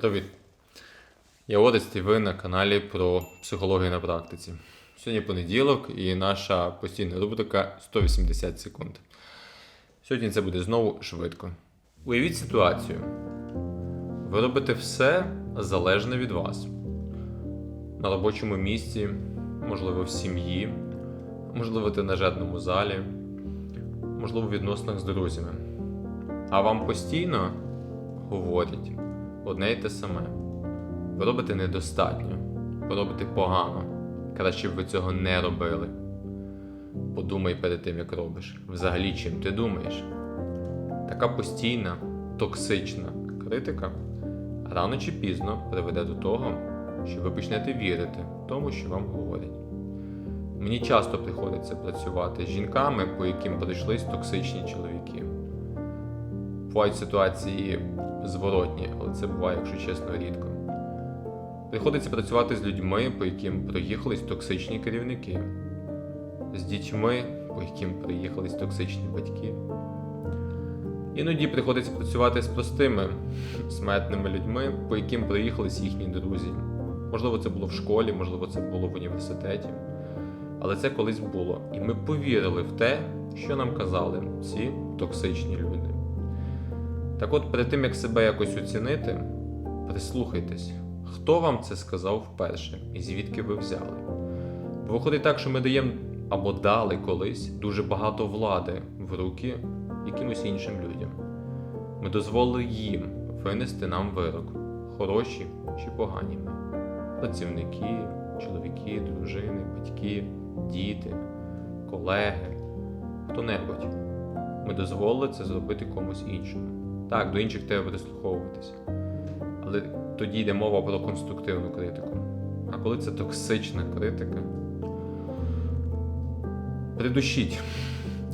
Привіт! Я Орест і ви на каналі про психологію на практиці. Сьогодні понеділок і наша постійна рубрика 180 секунд. Сьогодні це буде знову швидко. Уявіть ситуацію. Ви робите все залежне від вас. На робочому місці, можливо, в сім'ї, можливо, в тренажерному залі, можливо, в відносинах з друзями. А вам постійно говорять одне й те саме. Ви робите недостатньо, ви робите погано. Краще б ви цього не робили. Подумай перед тим, як робиш. Взагалі, чим ти думаєш? Така постійна, токсична критика рано чи пізно приведе до того, що ви почнете вірити тому, що вам говорять. Мені часто приходиться працювати з жінками, по яким пройшлись токсичні чоловіки. Бувають ситуації зворотні, але це буває, якщо чесно, рідко. Приходиться працювати з людьми, по яким проїхались токсичні керівники, з дітьми, по яким проїхались токсичні батьки. Іноді приходиться працювати з простими смертними людьми, по яким проїхались їхні друзі. Можливо, це було в школі, можливо, це було в університеті. Але це колись було. І ми повірили в те, що нам казали ці токсичні люди. Так от, перед тим як себе якось оцінити, прислухайтесь, хто вам це сказав вперше і звідки ви взяли. Бо виходить так, що ми даємо або дали колись дуже багато влади в руки якимось іншим людям. Ми дозволили їм винести нам вирок, хороші чи погані ми. Працівники, чоловіки, дружини, батьки, діти, колеги, хто-небудь. Ми дозволили це зробити комусь іншому. Так, до інших треба прислуховуватися. Але тоді йде мова про конструктивну критику. А коли це токсична критика, придушіть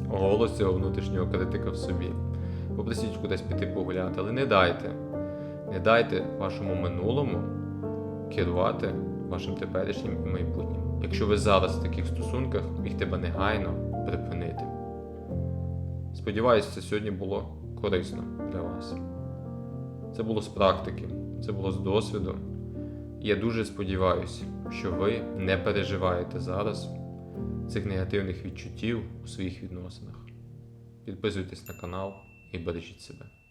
голос цього внутрішнього критика в собі. Попросіть кудись піти погуляти, але не дайте. Не дайте вашому минулому керувати вашим теперішнім і майбутнім. Якщо ви зараз в таких стосунках, їх треба негайно припинити. Сподіваюся, це сьогодні було корисно для вас. Це було з практики, це було з досвіду. Я дуже сподіваюся, що ви не переживаєте зараз цих негативних відчуттів у своїх відносинах. Підписуйтесь на канал і бережіть себе.